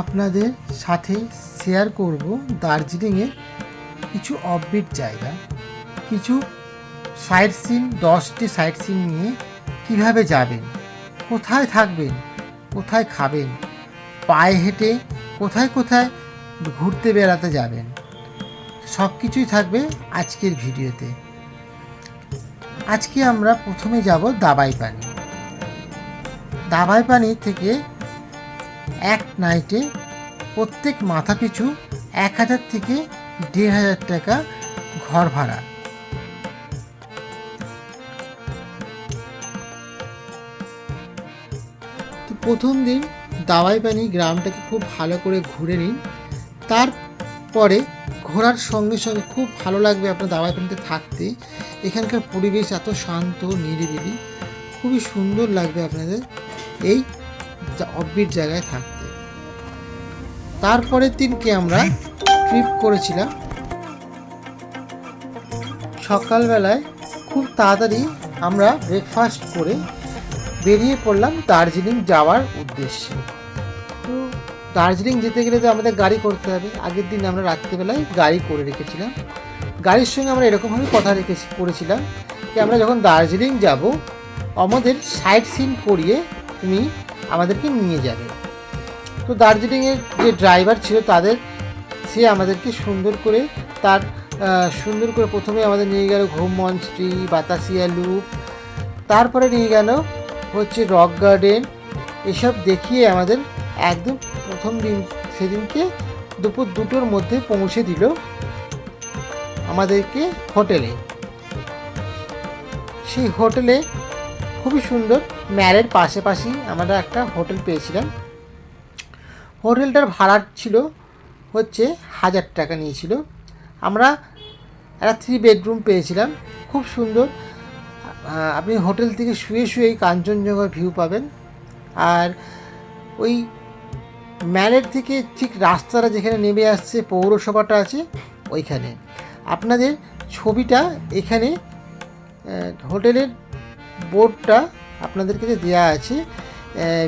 আপনাদের সাথে শেয়ার করব দার্জিলিংয়ের কিছু অফবিট জায়গা, কিছু সাইট সিন দশটি সাইট সিন নিয়ে কীভাবে যাবেন, কোথায় থাকবেন, কোথায় খাবেন, পায়ে হেঁটে কোথায় কোথায় ঘুরতে বেড়াতে যাবেন, সব কিছুই থাকবে আজকের ভিডিওতে। আজকে আমরা প্রথমে যাব দাবাই পানি দাবাই পানি থেকে এক নাইটে প্রত্যেক মাথা পিছু এক হাজার থেকে দেড় হাজার টাকা ঘর ভাড়া। তো প্রথম দিন দাওয়াই পানি গ্রামটাকে খুব ভালো করে ঘুরে নিন। তারপরে ঘোরার সঙ্গে সঙ্গে খুব ভালো লাগবে আপনার দাওয়াই পানিতে থাকতে। এখানকার পরিবেশ এত শান্ত, নিরিবিলি, খুবই সুন্দর লাগবে আপনাদের। এই অফবিট জায়গায় থাকতে। তারপরের দিনকে আমরা ট্রিপ করেছিলাম। সকালবেলায় খুব তাড়াতাড়ি আমরা ব্রেকফাস্ট করে বেরিয়ে পড়লাম দার্জিলিং যাওয়ার উদ্দেশ্যে। তো দার্জিলিং যেতে গেলে তো আমাদের গাড়ি করতে হবে। আগের দিন আমরা রাত্রিবেলায় গাড়ি করে রেখেছিলাম। গাড়ির সঙ্গে আমরা এরকমভাবে কথা রেখেছি, করেছিলাম যে আমরা যখন দার্জিলিং যাব, আমাদের সাইট সিন করিয়ে তুমি আমাদেরকে নিয়ে যাবে। তো দার্জিলিংয়ের যে ড্রাইভার ছিল তাদের, সে আমাদেরকে সুন্দর করে তার সুন্দর করে প্রথমে আমাদের নিয়ে গেল ঘুম মঞ্চটি বাতাসিয়া লুপ, তারপরে নিয়ে গেল হচ্ছে রক গার্ডেন। এসব দেখিয়ে আমাদের একদম প্রথম দিন সেদিনকে দুপুর দুটোর মধ্যে পৌঁছে দিল আমাদেরকে হোটেলে। সেই হোটেলে খুবই সুন্দর। ম্যারের পাশাপাশি আমরা একটা হোটেল পেয়েছিলাম। হোটেলটার ভাড়া ছিল হচ্ছে হাজার টাকা নিয়েছিল। আমরা একটা থ্রি বেডরুম পেয়েছিলাম। খুব সুন্দর। আপনি হোটেল থেকে শুয়ে শুয়েই কাঞ্চনজঙ্ঘার ভিউ পাবেন। আর ওই ম্যালের থেকে ঠিক রাস্তাটা যেখানে নেমে আসছে, পৌরসভাটা আছে, ওইখানে। আপনাদের ছবিটা এখানে হোটেলের বোর্ডটা আপনাদের কাছে দেওয়া আছে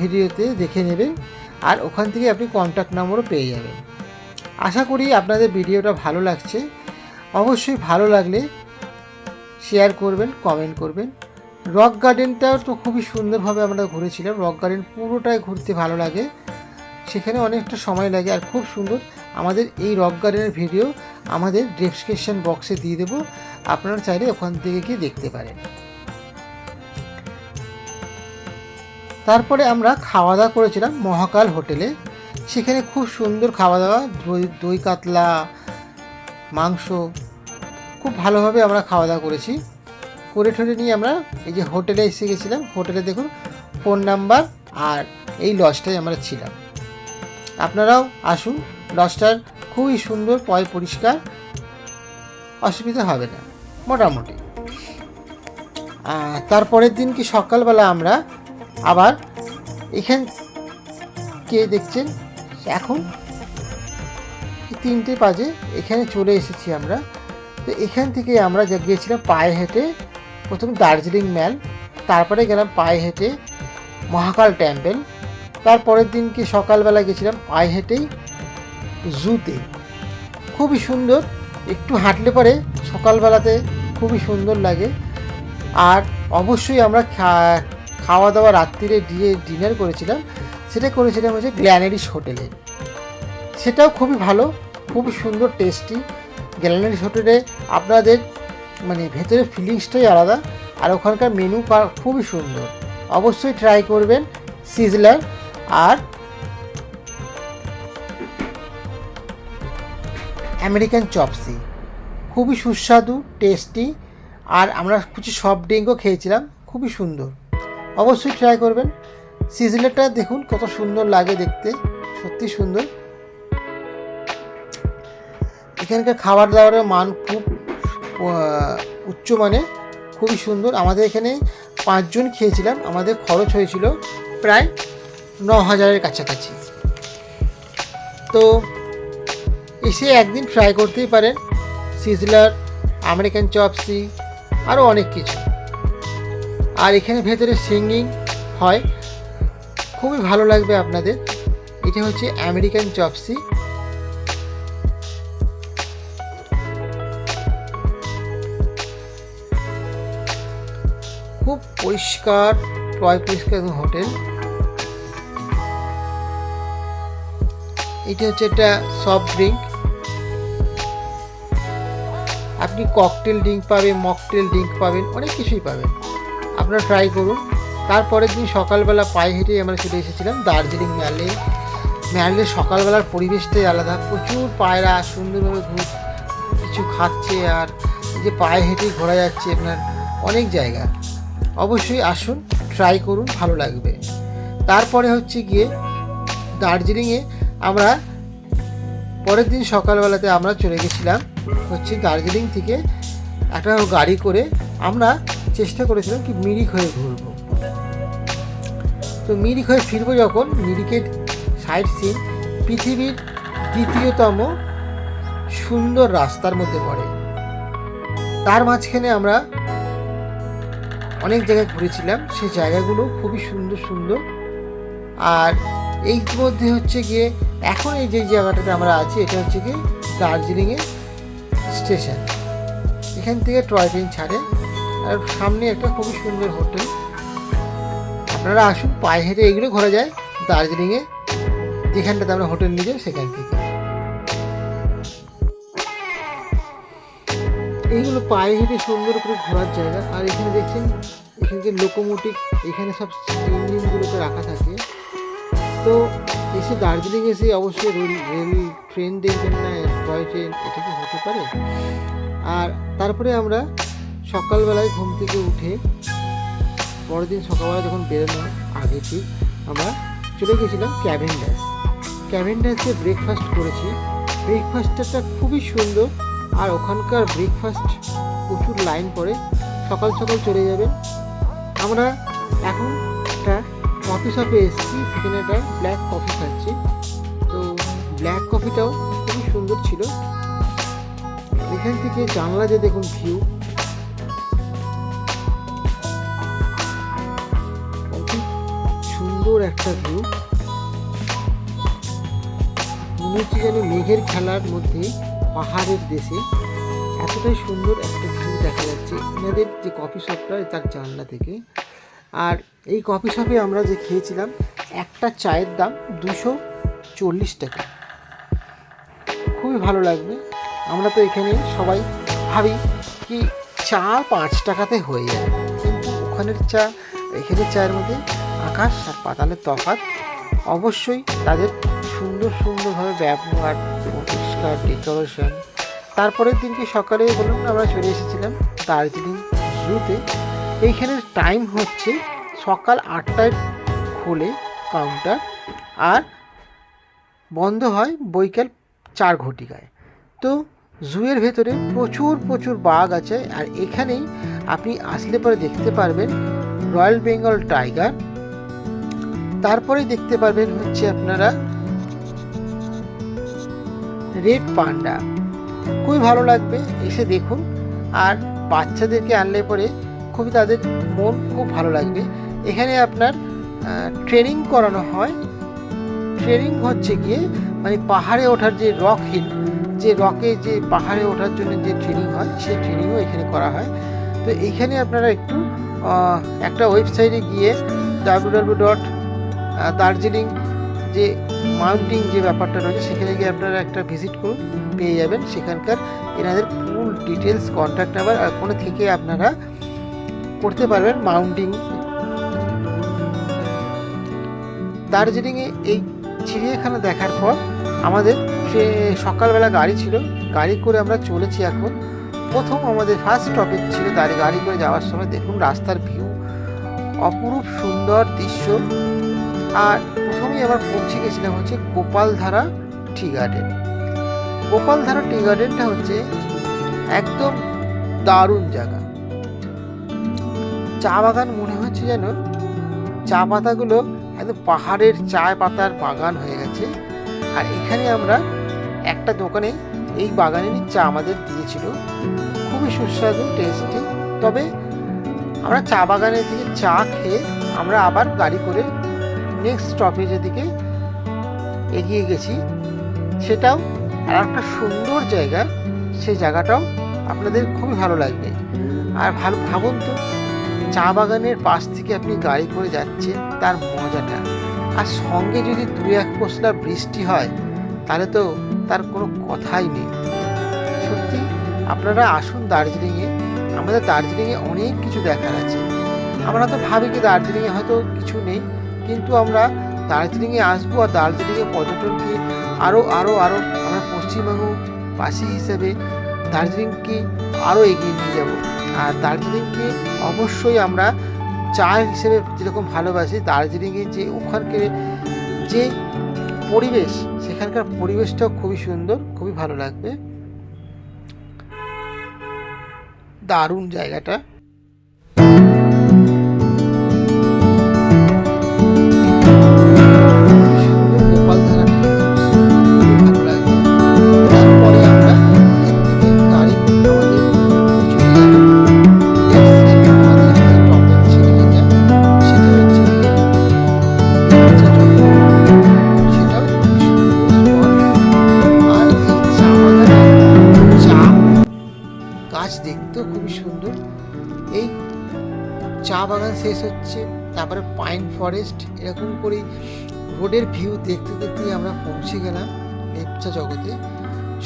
ভিডিওতে দেখে নেবেন আর ওখান থেকে আপনি কন্ট্যাক্ট নাম্বারও পেয়ে যাবেন। আশা করি আপনাদের ভিডিওটা ভালো লাগছে। অবশ্যই ভালো লাগলে শেয়ার করবেন কমেন্ট করবেন। রক গার্ডেনটাও তো খুবই সুন্দরভাবে আমরা ঘুরেছিলাম। রক গার্ডেন পুরোটাই ঘুরতে ভালো লাগে। সেখানে অনেকটা সময় লাগে আর খুব সুন্দর। আমাদের এই রক গার্ডেনের ভিডিও আমাদের ডেসক্রিপশন বক্সে দিয়ে দেবো। আপনারা চাইলে ওখান থেকে গিয়ে দেখতে পারেন। তারপরে আমরা খাওয়া দাওয়া করেছিলাম মহাকাল হোটেলে। সেখানে খুব সুন্দর খাওয়া দাওয়া দই দই কাতলা, মাংস, খুব ভালোভাবে আমরা খাওয়া দাওয়া করেছি। করে ঠরে নিয়ে আমরা এই যে হোটেলে এসে গেছিলাম। হোটেলে দেখুন ফোন নাম্বার আর এই লজটায় আমরা ছিলাম। আপনারাও আসুন, লজটার খুবই সুন্দর পয় পরিষ্কার, অসুবিধা হবে না, মোটামুটি। তারপরের দিন কি সকালবেলা আমরা আবার এখান কে দেখছেন? এখন তিনটে বাজে, এখানে চলে এসেছি আমরা। তো এখান থেকে আমরা গিয়েছিলাম পায়ে হেঁটে, প্রথম দার্জিলিং ম্যাল, তারপরে গেলাম পায়ে হেঁটে মহাকাল টেম্পল। তারপরের দিনকে সকালবেলা গেছিলাম পায়ে হেঁটেই জুতে। খুবই সুন্দর, একটু হাঁটলে পরে সকালবেলাতে খুবই সুন্দর লাগে। আর অবশ্যই আমরা খাওয়া দাওয়া রাত্রিরে দিয়ে ডিনার করেছিলাম, সেটা করেছিলাম হচ্ছে গ্ল্যানারিস হোটেলে। সেটাও খুবই ভালো, খুবই সুন্দর টেস্টি গ্যালারিস হোটেলে আপনাদের মানে ভেতরের ফিলিংসটাই আলাদা, আর ওখানকার মেনু খুবই সুন্দর। অবশ্যই ট্রাই করবেন সিজলার আর আমেরিকান চপসি খুবই সুস্বাদু টেস্টি আর আমরা কিছু সফট ড্রিঙ্কও খেয়েছিলাম, খুবই সুন্দর। অবশ্যই ট্রাই করবেন। সিজলারটা দেখুন কত সুন্দর লাগে দেখতে। সত্যি সুন্দর। এখানকার খাবার দাবারের মান খুব আহ, উচ্চমানের খুবই সুন্দর। আমাদের এখানে পাঁচজন খেয়েছিলাম। আমাদের খরচ হয়েছিল প্রায় ন হাজারের কাছাকাছি। তো এসে একদিন ট্রাই করতেই পারেন। সিজলার আমেরিকান চপসি আরও অনেক কিছু। আর এখানে ভেতরে সিঙ্গিং হয়। খুবই ভালো লাগবে আপনাদের। এটা হচ্ছে আমেরিকান চপসি। খুব পরিষ্কার পয় পরিষ্কার হোটেল। এটা হচ্ছে একটা সফট ড্রিঙ্ক আপনি ককটেল ড্রিঙ্ক পাবেন মকটেল ড্রিঙ্ক পাবেন, অনেক কিছুই পাবেন। আপনারা ট্রাই করুন। তারপরের দিন সকালবেলা পায়ে হেঁটে আমরা চলে এসেছিলাম দার্জিলিং ম্যালে ম্যালের সকালবেলার পরিবেশটাই আলাদা। প্রচুর পায়রা, সুন্দরভাবে ঘুর কিছু খাচ্ছে আর যে পায়ে হেঁটেই ঘোরা যাচ্ছে আপনার অনেক জায়গা। অবশ্যই আসুন ট্রাই করুন, ভালো লাগবে। তারপরে হচ্ছে গিয়ে দার্জিলিংয়ে আমরা পরের দিন সকালবেলাতে আমরা চলে গেছিলাম হচ্ছে দার্জিলিং থেকে একটা গাড়ি করে আমরা চেষ্টা করেছিলাম কি মিরিক হয়ে ঘুরবো। তো মিরিক হয়ে ফিরবো যখন, মিরিকের সাইড সিন পৃথিবীর দ্বিতীয়তম সুন্দর রাস্তার মধ্যে পড়ে। তার মাঝখানে আমরা অনেক জায়গায় ঘুরেছিলাম, সেই জায়গাগুলো খুবই সুন্দর সুন্দর। আর এই মধ্যে হচ্ছে গিয়ে, এখন এই যে জায়গাটাতে আমরা আছি, এটা হচ্ছে গিয়ে দার্জিলিংয়ের স্টেশন। এখান থেকে টয় ট্রেন ছাড়ে। আর সামনে একটা খুবই সুন্দর হোটেল। আপনারা আসুন, পায়ে হেঁটে এগুলো ঘোরা যায়। দার্জিলিংয়ে যেখানটাতে আমরা হোটেল নিয়ে যাই, সেখান থেকে এইগুলো পায়ে হেঁটে সুন্দর করে ঘোরার জায়গা। আর এখানে দেখছেন এখানকে লোকোমোটিভ এখানে সব ইঞ্জিনগুলোতে রাখা থাকে। তো এসে দার্জিলিং এসে অবশ্যই রেল রেল, ট্রেন দেখবেন না, টয় ট্রেন, এটা কি হতে পারে? আর তারপরে আমরা সকালবেলায় ঘুম থেকে উঠে পরের দিন সকালবেলা যখন বেরোনো, আগে ঠিক আমরা চলে গেছিলাম ক্যাভেন ড্যাস ব্রেকফাস্ট করেছি। ব্রেকফাস্টটা খুবই সুন্দর আর ওখানকার ব্রেকফাস্ট প্রচুর লাইন পড়ে। সকাল সকাল চলে যাবেন আমরা এখন একটা কফি শপে এসেছি, সেখানে একটা ব্ল্যাক কফি খাচ্ছি। তো ব্ল্যাক কফিটাও খুবই সুন্দর ছিল। এখান থেকে জানলা যে দেখুন ভিউ সুন্দর একটা ভিউ মনে হচ্ছে যেন মেঘের খেলার মধ্যে, পাহাড়ের দেশে এতটাই সুন্দর একটা ভিউ দেখা যাচ্ছে। এনাদের যে কফি শপটা তার জানলা থেকে। আর এই কফি শপে আমরা যে খেয়েছিলাম, একটা চায়ের দাম দুশো চল্লিশ টাকা। খুবই ভালো লাগবে। আমরা তো এখানে সবাই ভাবি কি চা পাঁচ টাকাতে হয়ে যাবে কিন্তু ওখানের চা এখানে চায়ের মধ্যে আকাশ আর পাতালের তফাৎ অবশ্যই তাদের সুন্দর সুন্দরভাবে ব্যবহার পরিষ্কার ডেকোরেশন। তারপরের দিনকে সকালে বলুন আমরা চলে এসেছিলাম দার্জিলিং জুতে। এইখানের টাইম হচ্ছে সকাল আটটায় খোলে কাউন্টার আর বন্ধ হয় বৈকাল চার ঘটিকায়। তো জুয়ের ভেতরে প্রচুর প্রচুর বাঘ আছে আর এখানেই আপনি আসলে পরে দেখতে পারবেন রয়্যাল বেঙ্গল টাইগার। তারপরে দেখতে পারবেন হচ্ছে আপনারা রেড পান্ডা। খুবই ভালো লাগবে, এসে দেখুন। আর বাচ্চাদেরকে আনলে পরে খুবই তাদের মন খুব ভালো লাগবে। এখানে আপনার ট্রেনিং করানো হয়। ট্রেনিং হচ্ছে গিয়ে মানে পাহাড়ে ওঠার যে রক হিল যে রকে যে পাহাড়ে ওঠার জন্য যে ট্রেনিং হয়, সেই ট্রেনিংও এখানে করা হয়। তো এখানে আপনারা একটু একটা ওয়েবসাইটে গিয়ে ডাব্লিউ ডাব্লিউ ডট দার্জিলিং যে মাউন্টিং যে ব্যাপারটা রয়েছে, সেখানে গিয়ে আপনারা একটা ভিজিট করুন, পেয়ে যাবেন। সেখানকার এনাদের ফুল ডিটেলস কন্ট্যাক্ট নাম্বার আর কোনো থেকে আপনারা করতে পারবেন মাউন্টিং দার্জিলিংয়ে এই চিড়িয়াখানা দেখার পর আমাদের ট্রে- সকালবেলা গাড়ি ছিল, গাড়ি করে আমরা চলেছি এখন। প্রথম আমাদের ফার্স্ট টপিক ছিল তার গাড়ি করে যাওয়ার সময়। দেখুন রাস্তার ভিউ অপরূপ সুন্দর দৃশ্য। আর প্রথমেই আবার পৌঁছে গেছিলাম হচ্ছে Gopaldhara tea garden. Gopaldhara tea গার্ডেনটা হচ্ছে একদম দারুণ জায়গা। চা বাগান মনে হচ্ছে যেন চা পাতাগুলো একদম পাহাড়ের চা পাতার বাগান হয়ে গেছে। আর এখানে আমরা একটা দোকানে এই বাগানেরই চা আমাদের দিয়েছিল। খুবই সুস্বাদু টেস্টি তবে আমরা চা বাগানের দিকে চা খেয়ে আমরা আবার গাড়ি করে নেক্সট স্টপেজের দিকে এগিয়ে গেছি, সেটাও আর একটা সুন্দর জায়গা, সেই জায়গাটাও আপনাদের খুবই ভালো লাগবে। আর ভালো, ভাবুন তো, চা বাগানের পাশ থেকে আপনি গাড়ি করে যাচ্ছেন, তার মজাটা। আর সঙ্গে যদি দু এক পশলা বৃষ্টি হয়, তাহলে তো তার কোনো কথাই নেই। সত্যি, আপনারা আসুন দার্জিলিংয়ে, আমাদের দার্জিলিংয়ে অনেক কিছু দেখার আছে। আমরা তো ভাবি কি দার্জিলিংয়ে হয়তো কিছু নেই কিন্তু আমরা দার্জিলিংয়ে আসব আর দার্জিলিংয়ে পর্যটনকে আরও আরও আরও আমরা পশ্চিমবঙ্গবাসী হিসেবে দার্জিলিংকে আরও এগিয়ে নিয়ে যাব। আর দার্জিলিংকে অবশ্যই আমরা চা হিসেবে যেরকম ভালোবাসি, দার্জিলিংয়ে যে ওখানকার যে পরিবেশ, সেখানকার পরিবেশটাও খুবই সুন্দর, খুবই ভালো লাগবে। দারুণ জায়গাটা। ফরেস্ট এরকম করে রোডের ভিউ দেখতে দেখতেই আমরা পৌঁছে গেলাম লেপচা জগতে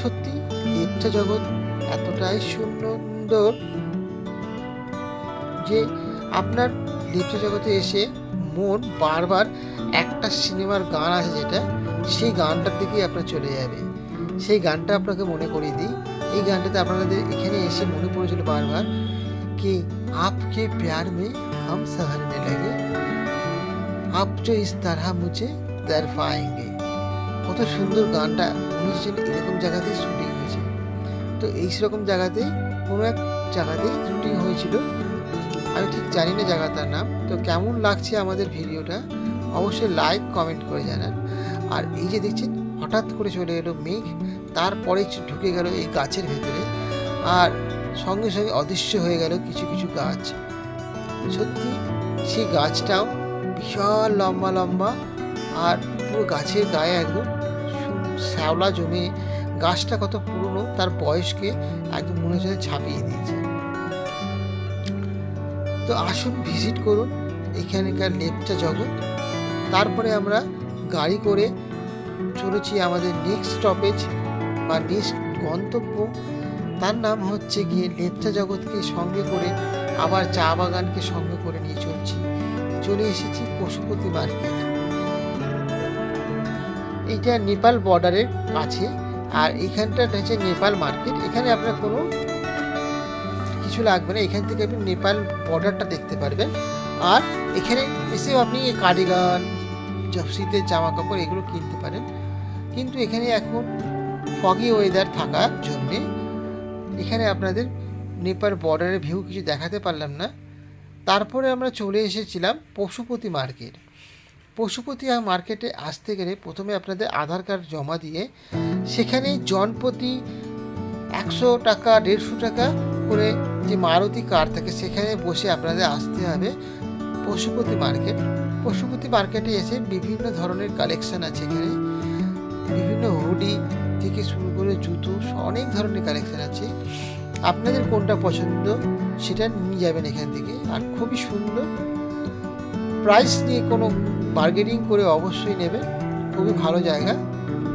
সত্যি লেপচা জগৎ এতটাই সুন্দর যে আপনার লেপচা জগতে এসে মন বারবার একটা সিনেমার গান আছে যেটা সেই গানটার দিকেই আপনার চলে যাবে সেই গানটা আপনাকে মনে করিয়ে দিই এই গানটাতে আপনাদের এখানে এসে মনে পড়েছিল বারবার कि आपके प्यार में हम सहरने लगे आप जो इस तरह मुझे तड़पाएंगे কত সুন্দর গানটা মনে হচ্ছে যেন এরকম জায়গাতেই শুটিং হয়েছে তো এই সেরকম জায়গাতে কোনো এক জায়গাতেই শুটিং হয়েছিল আমি ঠিক জানি না জায়গাটার নাম তো কেমন লাগছে আমাদের ভিডিওটা অবশ্যই লাইক কমেন্ট করে জানান আর এই যে দেখছেন হঠাৎ করে চলে এলো মেঘ তারপরে ঢুকে গেল এই গাছের ভেতরে আর সঙ্গে সঙ্গে অদৃশ্য হয়ে গেল কিছু কিছু গাছ সত্যি সেই গাছটাও বিশাল লম্বা লম্বা আর পুরো গাছের গায়ে একদম শ্যাওলা জমে গাছটা কত পুরনো তার বয়সকে একদম মনে হচ্ছে ঝাঁপিয়ে দিয়েছে। তো আসুন ভিজিট করুন এখানকার লেপচা জগৎ। তারপরে আমরা গাড়ি করে চলেছি আমাদের নেক্সট স্টপেজ বা নেক্সট গন্তব্য। তার নাম হচ্ছে গিয়ে লেপচা জগৎকে সঙ্গে করে আবার চা বাগানকে সঙ্গে করে নিয়ে চলছি। চলে এসেছি পশুপতি মার্কেট। এইটা নেপাল বর্ডারের কাছে আর এখানটা হচ্ছে নেপাল মার্কেট। এখানে আপনার কোনো কিছু লাগবে না। এখান থেকে আপনি নেপাল বর্ডারটা দেখতে পারবেন। আর এখানে এসেও আপনি এই কার্ডিগান শীতের জামা কাপড় এগুলো কিনতে পারেন। কিন্তু এখানে এখন ফগি ওয়েদার থাকার জন্যে এখানে আপনাদের নেপাল বর্ডারের ভিউ কিছু দেখাতে পারলাম না। তারপরে আমরা চলে এসেছিলাম পশুপতি মার্কেট। পশুপতি মার্কেটে আসতে গেলে প্রথমে আপনাদের আধার কার্ড জমা দিয়ে সেখানে জনপ্রতি একশো টাকা, দেড়শো টাকা করে যে মারুতি কার থাকে সেখানে বসে আপনাদের আসতে হবে পশুপতি মার্কেট। পশুপতি মার্কেটে এসে বিভিন্ন ধরনের কালেকশন আছে এখানে। বিভিন্ন হুডি থেকে শুরু করে জুতো, অনেক ধরনের কালেকশন আছে। আপনাদের কোনটা পছন্দ? সেটা নিয়ে যাবেন এখান থেকে। আর খুবই সুন্দর। প্রাইস নিয়ে কোনো বার্গেনিং করে অবশ্যই নেবেন। খুবই ভালো জায়গা।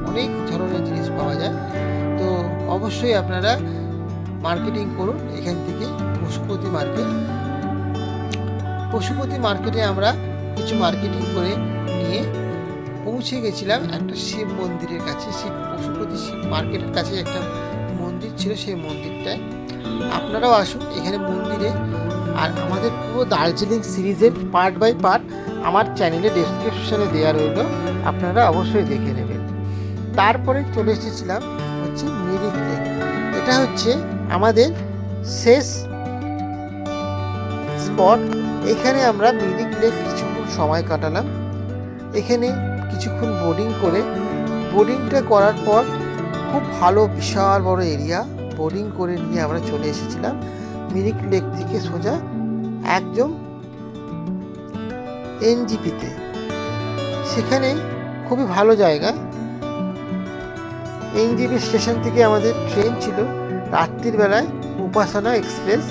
অনেক ধরনের জিনিস পাওয়া যায়। তো অবশ্যই আপনারা মার্কেটিং করুন এখান থেকে। পশুপতি মার্কেট পশুপতি মার্কেটে আমরা কিছু মার্কেটিং করে নিয়ে পৌঁছে গেছিলাম একটা শিব মন্দিরের কাছে। শিব, পশুপতি শিব মার্কেটের কাছে একটা মন্দির ছিল সেই মন্দিরটায়। আপনারাও আসুন এখানে মন্দিরে। আর আমাদের পুরো দার্জিলিং সিরিজের পার্ট বাই পার্ট আমার চ্যানেলে ডেসক্রিপশনে দেওয়া রইল। আপনারা অবশ্যই দেখে নেবেন। তারপরে চলে এসেছিলাম হচ্ছে মিরিক লেক। এটা হচ্ছে আমাদের শেষ স্পট। এখানে আমরা মিরিক লেক কিছুক্ষণ সময় কাটালাম। এখানে কিছুক্ষণ বোর্ডিং করে বোর্ডিংটা করার পর খুব ভালো, বিশাল বড় এরিয়া। বোর্ডিং করে নিয়ে আমরা চলে এসেছিলাম। মিরিক লেক থেকে সোজা একদম এনজিপিতে। সেখানে খুবই ভালো জায়গা। এনজিবি স্টেশন থেকে আমাদের ট্রেন ছিল রাত্রির বেলায় উপাসনা এক্সপ্রেস।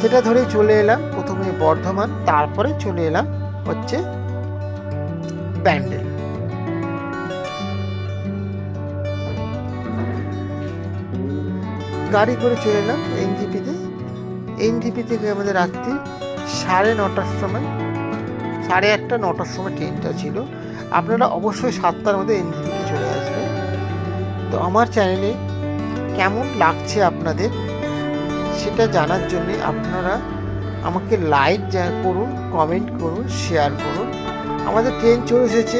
সেটা ধরে চলে এলাম প্রথমে বর্ধমান, তারপরে চলে এলাম হচ্ছে ব্যান্ডেল গাড়ি করে চলে এলাম এনজিপিতে। এনজিপি থেকে আমাদের রাত্রি সাড়ে নটার সময়, সাড়ে আটটা, নটার সময় ট্রেনটা ছিল। আপনারা অবশ্যই সাতটার মধ্যে এনজিপিতে চলে আসবেন। তো আমার চ্যানেলে কেমন লাগছে আপনাদের সেটা জানার জন্য আপনারা আমাকে লাইক করুন কমেন্ট করুন শেয়ার করুন। আমাদের ট্রেন চলে এসেছে।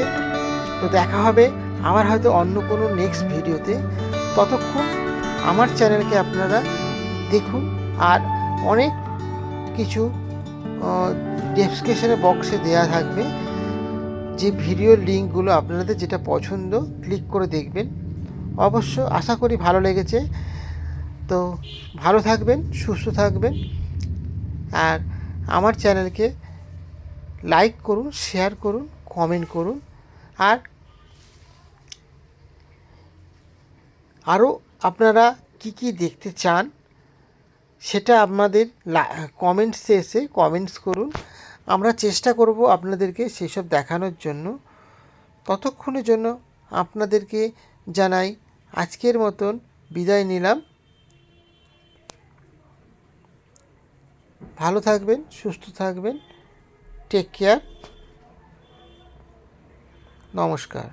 তো দেখা হবে আবার হয়তো অন্য কোনো নেক্সট ভিডিওতে ততক্ষণ আমার চ্যানেলকে আপনারা দেখুন আর অনেক কিছু ডেসক্রিপশনে বক্সে দেওয়া থাকবে। যে ভিডিও লিঙ্কগুলো আপনাদের যেটা পছন্দ ক্লিক করে দেখবেন। অবশ্য আশা করি ভালো লেগেছে। তো ভালো থাকবেন, সুস্থ থাকবেন। আর আমার চ্যানেলকে লাইক করুন শেয়ার করুন কমেন্ট করুন। আর আরও আপনারা কি কি দেখতে চান, সেটা আপনাদের কমেন্টসে এসে কমেন্টস করুন। আমরা চেষ্টা করব আপনাদেরকে সেসব দেখানোর জন্য। ততক্ষণের জন্য আপনাদেরকে জানাই, আজকের মতন বিদায় নিলাম। ভালো থাকবেন, সুস্থ থাকবেন। টেক কেয়ার নমস্কার।